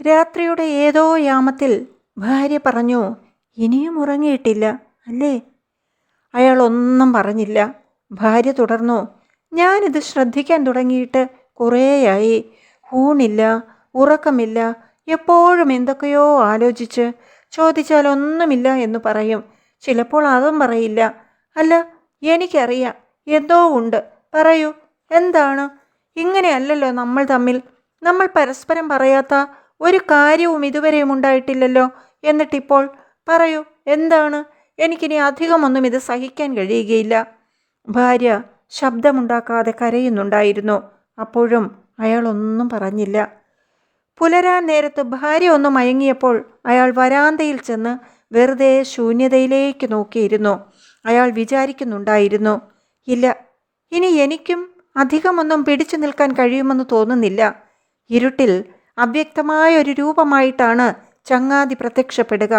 രാത്രിയുടെ ഏതോ യാമത്തിൽ ഭാര്യ പറഞ്ഞു ഇനിയും ഉറങ്ങിയിട്ടില്ല അല്ലേ? അയാൾ ഒന്നും പറഞ്ഞില്ല. ഭാര്യ തുടർന്നു ഞാനിത് ശ്രദ്ധിക്കാൻ തുടങ്ങിയിട്ട് കുറേയായി. ഊണില്ല ഉറക്കമില്ല എപ്പോഴും എന്തൊക്കെയോ ആലോചിച്ച് ചോദിച്ചാൽ ഒന്നുമില്ല എന്ന് പറയും. ചിലപ്പോൾ അതും പറയില്ല. അല്ല എനിക്കറിയാം എന്തോ ഉണ്ട്. പറയൂ എന്താണ്? ഇങ്ങനെയല്ലല്ലോ നമ്മൾ തമ്മിൽ. നമ്മൾ പരസ്പരം പറയാത്ത ഒരു കാര്യവും ഇതുവരെയും ഉണ്ടായിട്ടില്ലല്ലോ. എന്നിട്ടിപ്പോൾ പറയൂ എന്താണ്? എനിക്കിനി അധികമൊന്നും ഇത് സഹിക്കാൻ കഴിയുകയില്ല. ഭാര്യ ശബ്ദമുണ്ടാക്കാതെ കരയുന്നുണ്ടായിരുന്നു. അപ്പോഴും അയാളൊന്നും പറഞ്ഞില്ല. പുലരാൻ നേരത്ത് ഭാര്യ ഒന്ന് മയങ്ങിയപ്പോൾ അയാൾ വരാന്തയിൽ ചെന്ന് വെറുതെ ശൂന്യതയിലേക്ക് നോക്കിയിരുന്നു. അയാൾ വിചാരിക്കുന്നുണ്ടായിരുന്നു ഇല്ല ഇനി എനിക്കും അധികമൊന്നും പിടിച്ചു നിൽക്കാൻ കഴിയുമെന്ന് തോന്നുന്നില്ല. ഇരുട്ടിൽ അവ്യക്തമായ ഒരു രൂപമായിട്ടാണ് ചങ്ങാതി പ്രത്യക്ഷപ്പെടുക.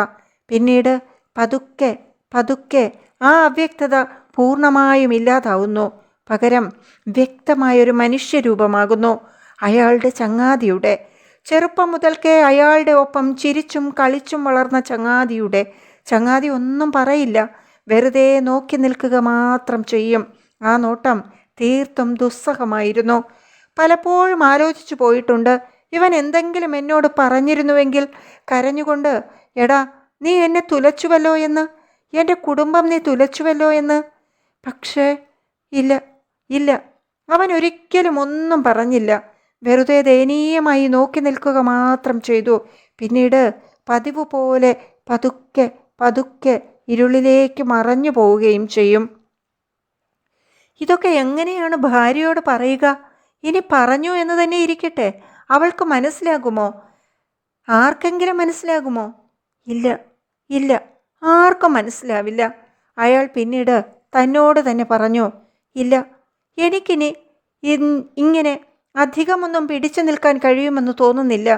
പിന്നീട് പതുക്കെ പതുക്കെ ആ അവ്യക്തത പൂർണമായും ഇല്ലാതാവുന്നു. പകരം വ്യക്തമായൊരു മനുഷ്യരൂപമാകുന്നു അയാളുടെ ചങ്ങാതിയുടെ. ചെറുപ്പം മുതൽക്കേ അയാളുടെ ഒപ്പം ചിരിച്ചും കളിച്ചും വളർന്ന ചങ്ങാതിയുടെ. ചങ്ങാതി ഒന്നും പറയില്ല. വെറുതെ നോക്കി നിൽക്കുക മാത്രം ചെയ്യും. ആ നോട്ടം തീർത്തും ദുസ്സഹമായിരുന്നു. പലപ്പോഴും ആലോചിച്ചു പോയിട്ടുണ്ട്. ഇവൻ എന്തെങ്കിലും എന്നോട് പറഞ്ഞിരുന്നുവെങ്കിൽ കരഞ്ഞുകൊണ്ട് എടാ നീ എന്നെ തുലച്ചുവല്ലോ എന്ന്? എന്റെ കുടുംബം നീ തുലച്ചുവല്ലോ എന്ന്? പക്ഷേ ഇല്ല ഇല്ല. അവൻ ഒരിക്കലും ഒന്നും പറഞ്ഞില്ല. വെറുതെ ദയനീയമായി നോക്കി നിൽക്കുക മാത്രം ചെയ്തു. പിന്നീട് പതിവ് പോലെ പതുക്കെ പതുക്കെ ഇരുളിലേക്ക് മറഞ്ഞു പോവുകയും ചെയ്യും. ഇതൊക്കെ എങ്ങനെയാണ് ഭാര്യയോട് പറയുക? ഇനി പറഞ്ഞു എന്ന് തന്നെ ഇരിക്കട്ടെ. അവൾക്ക് മനസ്സിലാകുമോ? ആർക്കെങ്കിലും മനസ്സിലാകുമോ? ഇല്ല ഇല്ല ആർക്കും മനസ്സിലാവില്ല. അയാൾ പിന്നീട് തന്നോട് തന്നെ പറഞ്ഞു ഇല്ല എനിക്കിനി ഇങ്ങനെ അധികമൊന്നും പിടിച്ചു നിൽക്കാൻ കഴിയുമെന്ന് തോന്നുന്നില്ല.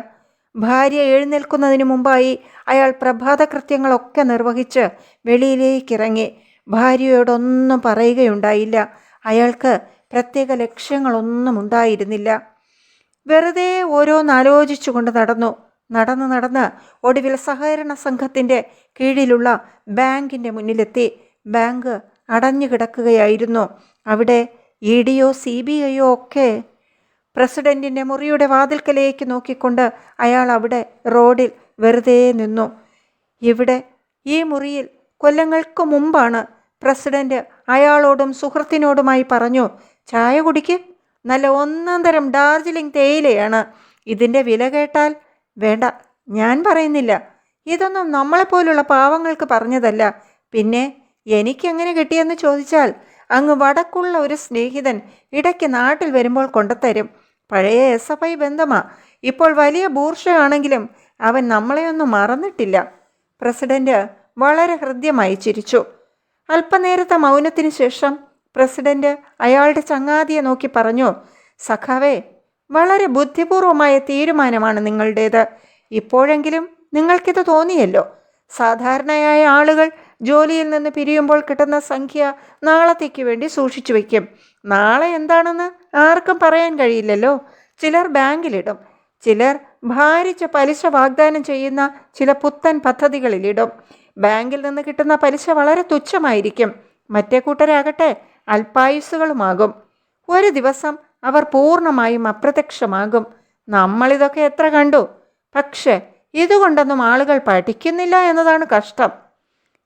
ഭാര്യ എഴുന്നേൽക്കുന്നതിന് മുമ്പായി അയാൾ പ്രഭാതകൃത്യങ്ങളൊക്കെ നിർവഹിച്ച് വെളിയിലേക്കിറങ്ങി. ഭാര്യയോടൊന്നും പറയുകയുണ്ടായില്ല. അയാൾക്ക് പ്രത്യേക ലക്ഷ്യങ്ങളൊന്നും ഉണ്ടായിരുന്നില്ല. വെറുതെ ഓരോന്നാലോചിച്ചുകൊണ്ട് നടന്നു. നടന്ന് നടന്ന് ഒടുവിൽ സഹകരണ സംഘത്തിന്റെ കീഴിലുള്ള ബാങ്കിന്റെ മുന്നിലെത്തി. ബാങ്ക് അടഞ്ഞു കിടക്കുകയായിരുന്നു. അവിടെ ഇ ഡിയോ സി ബി ഐയോ ഒക്കെ പ്രസിഡന്റിന്റെ മുറിയുടെ വാതിൽക്കലേക്ക് നോക്കിക്കൊണ്ട് അയാൾ അവിടെ റോഡിൽ വെറുതെ നിന്നു. ഇവിടെ ഈ മുറിയിൽ കൊല്ലങ്ങൾക്ക് മുമ്പാണ് പ്രസിഡന്റ് അയാളോടും സുഹൃത്തിനോടുമായി പറഞ്ഞു ചായ കുടിക്ക്. നല്ല ഒന്നാം തരം ഡാർജിലിംഗ് തേയിലയാണ്. ഇതിന്റെ വില കേട്ടാൽ വേണ്ട. ഞാൻ പറയുന്നില്ല. ഇതൊന്നും നമ്മളെപ്പോലുള്ള പാവങ്ങൾക്ക് പറഞ്ഞതല്ല. പിന്നെ എനിക്കെങ്ങനെ കിട്ടിയെന്ന് ചോദിച്ചാൽ അങ്ങ് വടക്കുള്ള ഒരു സ്നേഹിതൻ ഇടയ്ക്ക് നാട്ടിൽ വരുമ്പോൾ കൊണ്ടുത്തരും പഴയ എസ് എഫ് ഐ ബന്ധമാ. ഇപ്പോൾ വലിയ ബൂർഷയാണെങ്കിലും അവൻ നമ്മളെയൊന്നും മറന്നിട്ടില്ല. പ്രസിഡന്റ് വളരെ ഹൃദ്യമായി ചിരിച്ചു. അല്പനേരത്തെ മൗനത്തിന് ശേഷം പ്രസിഡന്റ് അയാളുടെ ചങ്ങാതിയെ നോക്കി പറഞ്ഞു സഖാവേ വളരെ ബുദ്ധിപൂർവമായ തീരുമാനമാണ് നിങ്ങളുടേത്. ഇപ്പോഴെങ്കിലും നിങ്ങൾക്കിത് തോന്നിയല്ലോ. സാധാരണയായ ആളുകൾ ജോലിയിൽ നിന്ന് പിരിയുമ്പോൾ കിട്ടുന്ന സംഖ്യ നാളത്തേക്ക് വേണ്ടി സൂക്ഷിച്ചു വയ്ക്കും. നാളെ എന്താണെന്ന് ആർക്കും പറയാൻ കഴിയില്ലല്ലോ. ചിലർ ബാങ്കിലിടും. ചിലർ ഭാരിച്ച പലിശ വാഗ്ദാനം ചെയ്യുന്ന ചില പുത്തൻ പദ്ധതികളിലിടും. ബാങ്കിൽ നിന്ന് കിട്ടുന്ന പലിശ വളരെ തുച്ഛമായിരിക്കും. മറ്റേ കൂട്ടരാകട്ടെ അല്പായുസ്സുകളുമാകും ഒരു ദിവസം അവർ പൂർണമായും അപ്രത്യക്ഷമാകും. നമ്മളിതൊക്കെ എത്ര കണ്ടു? പക്ഷേ ഇതുകൊണ്ടൊന്നും ആളുകൾ പഠിക്കുന്നില്ല എന്നതാണ് കഷ്ടം.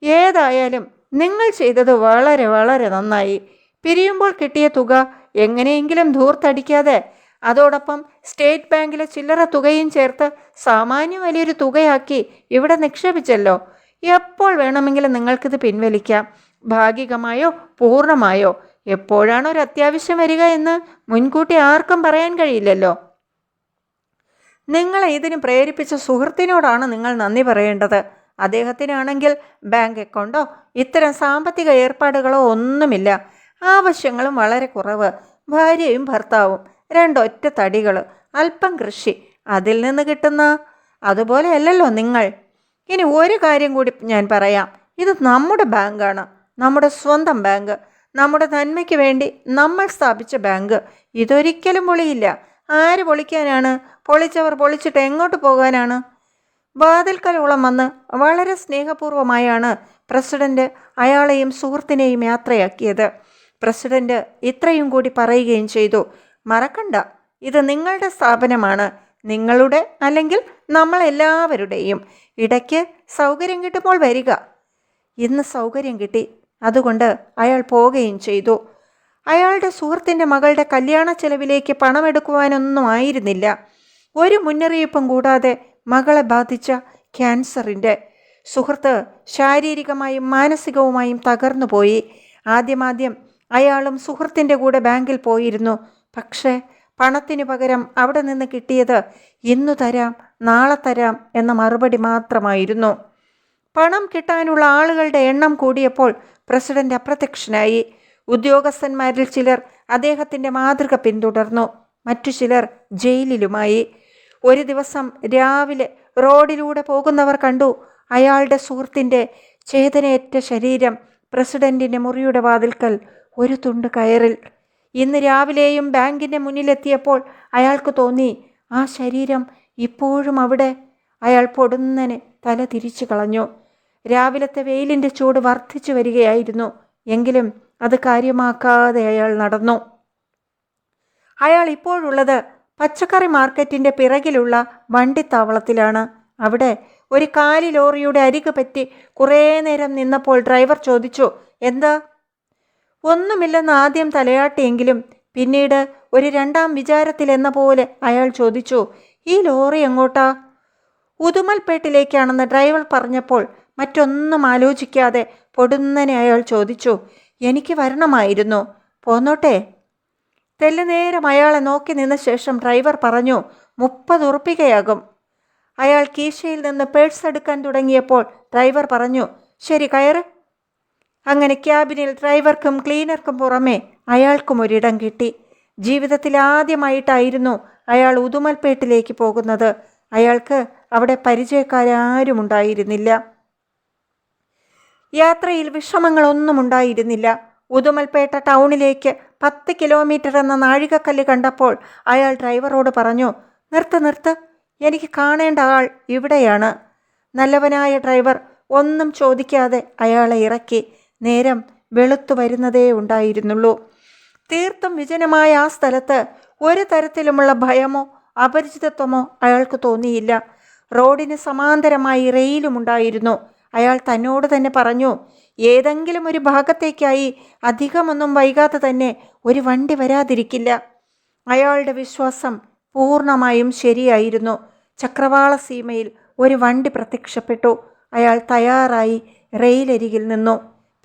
ഏതായാലും നിങ്ങൾ ചെയ്തത് വളരെ വളരെ നന്നായി. പിരിയുമ്പോൾ കിട്ടിയ തുക എങ്ങനെയെങ്കിലും ധൂർത്തടിക്കാതെ അതോടൊപ്പം സ്റ്റേറ്റ് ബാങ്കിലെ ചില്ലറ തുകയും ചേർത്ത് സാമാന്യം വലിയൊരു തുകയാക്കി ഇവിടെ നിക്ഷേപിച്ചല്ലോ. എപ്പോൾ വേണമെങ്കിലും നിങ്ങൾക്കിത് പിൻവലിക്കാം. ഭാഗികമായോ പൂർണമായോ എപ്പോഴാണ് ഒരു അത്യാവശ്യം വരിക എന്ന് മുൻകൂട്ടി ആർക്കും പറയാൻ കഴിയില്ലല്ലോ. നിങ്ങളെ ഇതിന് പ്രേരിപ്പിച്ച സുഹൃത്തിനോടാണ് നിങ്ങൾ നന്ദി പറയേണ്ടത്. അദ്ദേഹത്തിനാണെങ്കിൽ ബാങ്ക് അക്കൗണ്ടോ ഇത്തരം സാമ്പത്തിക ഏർപ്പാടുകളോ ഒന്നുമില്ല. ആവശ്യങ്ങളും വളരെ കുറവ്. ഭാര്യയും ഭർത്താവും രണ്ടൊറ്റ തടികൾ അല്പം കൃഷി. അതിൽ നിന്ന് കിട്ടുന്ന അതുപോലെയല്ലല്ലോ നിങ്ങൾ. ഇനി ഒരു കാര്യം കൂടി ഞാൻ പറയാം. ഇത് നമ്മുടെ ബാങ്കാണ്. നമ്മുടെ സ്വന്തം ബാങ്ക് നമ്മുടെ നന്മയ്ക്ക് വേണ്ടി നമ്മൾ സ്ഥാപിച്ച ബാങ്ക്. ഇതൊരിക്കലും പൊളിയില്ല. ആര് പൊളിക്കാനാണ്? പൊളിച്ചവർ പൊളിച്ചിട്ട് എങ്ങോട്ട് പോകാനാണ്? വാതിൽക്കലോളം വന്ന് വളരെ സ്നേഹപൂർവമായാണ് പ്രസിഡന്റ് അയാളെയും സുഹൃത്തിനെയും യാത്രയാക്കിയത്. പ്രസിഡന്റ് ഇത്രയും കൂടി പറയുകയും ചെയ്തു മറക്കണ്ട. ഇത് നിങ്ങളുടെ സ്ഥാപനമാണ്. നിങ്ങളുടെ അല്ലെങ്കിൽ നമ്മളെല്ലാവരുടെയും. ഇടയ്ക്ക് സൗകര്യം കിട്ടുമ്പോൾ വരിക. ഇന്ന് സൗകര്യം കിട്ടി അതുകൊണ്ട് അയാൾ പോവുകയും ചെയ്തു. അയാളുടെ സുഹൃത്തിന്റെ മകളുടെ കല്യാണ ചെലവിലേക്ക് പണമെടുക്കുവാനൊന്നും ആയിരുന്നില്ല. ഒരു മുന്നറിയിപ്പും കൂടാതെ മകളെ ബാധിച്ച ക്യാൻസറിന്റെ സുഹൃത്ത് ശാരീരികമായും മാനസികവുമായും തകർന്നുപോയി. ആദ്യമാദ്യം അയാളും സുഹൃത്തിന്റെ കൂടെ ബാങ്കിൽ പോയിരുന്നു. പക്ഷേ പണത്തിനു പകരം അവിടെ നിന്ന് കിട്ടിയത് ഇന്നു തരാം നാളെ തരാം എന്ന മറുപടി മാത്രമായിരുന്നു. പണം കിട്ടാനുള്ള ആളുകളുടെ എണ്ണം കൂടിയപ്പോൾ പ്രസിഡന്റ് അപ്രത്യക്ഷനായി. ഉദ്യോഗസ്ഥന്മാരിൽ ചിലർ അദ്ദേഹത്തിന്റെ മാതൃക പിന്തുടർന്നു മറ്റു ചിലർ ജയിലിലുമായി. ഒരു ദിവസം രാവിലെ റോഡിലൂടെ പോകുന്നവർ കണ്ടു അയാളുടെ സുഹൃത്തിന്റെ ചേതനയേറ്റ ശരീരം പ്രസിഡന്റിന്റെ മുറിയുടെ വാതിൽക്കൽ ഒരു തുണ്ട് കയറിൽ. ഇന്ന് രാവിലെയും ബാങ്കിന്റെ മുന്നിലെത്തിയപ്പോൾ അയാൾക്ക് തോന്നി ആ ശരീരം ഇപ്പോഴും അവിടെ. അയാൾ പൊടുന്നനെ തല തിരിച്ചു കളഞ്ഞു. രാവിലത്തെ വെയിലിന്റെ ചൂട് വർദ്ധിച്ചു വരികയായിരുന്നു. എങ്കിലും അത് കാര്യമാക്കാതെ അയാൾ നടന്നു. അയാൾ ഇപ്പോഴുള്ളത് പച്ചക്കറി മാർക്കറ്റിന്റെ പിറകിലുള്ള വണ്ടിത്താവളത്തിലാണ്. അവിടെ ഒരു കാലി ലോറിയുടെ അരികു പറ്റി കുറേ നേരം നിന്നപ്പോൾ ഡ്രൈവർ ചോദിച്ചു എന്താ? ഒന്നുമില്ലെന്ന് ആദ്യം തലയാട്ടിയെങ്കിലും പിന്നീട് ഒരു രണ്ടാം വിചാരത്തിൽ എന്ന പോലെ അയാൾ ചോദിച്ചു. ഈ ലോറി എങ്ങോട്ടാ? ഉദുമൽപേട്ടിലേക്കാണെന്ന് ഡ്രൈവർ പറഞ്ഞപ്പോൾ മറ്റൊന്നും ആലോചിക്കാതെ പൊടുന്നനെ അയാൾ ചോദിച്ചു എനിക്ക് വരണമായിരുന്നു. പോന്നോട്ടെ. തെല്ലുനേരം അയാളെ നോക്കി നിന്ന ശേഷം ഡ്രൈവർ പറഞ്ഞു മുപ്പത് ഉറുപ്പികയാകും. അയാൾ കീശയിൽ നിന്ന് പേഴ്സ് എടുക്കാൻ തുടങ്ങിയപ്പോൾ ഡ്രൈവർ പറഞ്ഞു ശരി കയറ്. അങ്ങനെ ക്യാബിനിൽ ഡ്രൈവർക്കും ക്ലീനർക്കും പുറമെ അയാൾക്കും ഒരിടം കിട്ടി. ജീവിതത്തിൽ ആദ്യമായിട്ടായിരുന്നു അയാൾ ഉദുമൽപേട്ടിലേക്ക് പോകുന്നത്. അയാൾക്ക് അവിടെ പരിചയക്കാരും ഉണ്ടായിരുന്നില്ല. യാത്രയിൽ വിഷമങ്ങളൊന്നും ഉണ്ടായിരുന്നില്ല. ഉദുമൽപേട്ട ടൗണിലേക്ക് പത്ത് കിലോമീറ്റർ എന്ന നാഴികക്കല്ല് കണ്ടപ്പോൾ അയാൾ ഡ്രൈവറോട് പറഞ്ഞു നിർത്ത് നിർത്ത്. എനിക്ക് കാണേണ്ട ആൾ ഇവിടെയാണ്. നല്ലവനായ ഡ്രൈവർ ഒന്നും ചോദിക്കാതെ അയാളെ ഇറക്കി. നേരം വെളുത്തു വരുന്നതേ ഉണ്ടായിരുന്നുള്ളൂ. തീർത്തും വിജനമായ ആ സ്ഥലത്ത് ഒരു തരത്തിലുമുള്ള ഭയമോ അപരിചിതത്വമോ അയാൾക്ക് തോന്നിയില്ല. റോഡിന് സമാന്തരമായി റെയിലുമുണ്ടായിരുന്നു അയാൾ തന്നോട് തന്നെ പറഞ്ഞു ഏതെങ്കിലും ഒരു ഭാഗത്തേക്കായി അധികമൊന്നും വൈകാതെ തന്നെ ഒരു വണ്ടി വരാതിരിക്കില്ല. അയാളുടെ വിശ്വാസം പൂർണമായും ശരിയായിരുന്നു. ചക്രവാള സീമയിൽ ഒരു വണ്ടി പ്രത്യക്ഷപ്പെട്ടു. അയാൾ തയ്യാറായി റെയിലരികിൽ നിന്നു.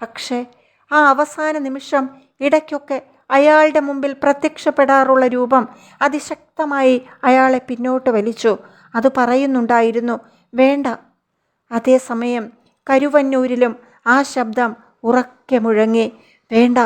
പക്ഷേ ആ അവസാന നിമിഷം ഇടയ്ക്കൊക്കെ അയാളുടെ മുമ്പിൽ പ്രത്യക്ഷപ്പെടാറുള്ള രൂപം അതിശക്തമായി അയാളെ പിന്നോട്ട് വലിച്ചു. അത് പറയുന്നുണ്ടായിരുന്നു വേണ്ട. അതേസമയം കരുവന്നൂരിലും ആ ശബ്ദം ഉറക്കെ മുഴങ്ങി. വേണ്ട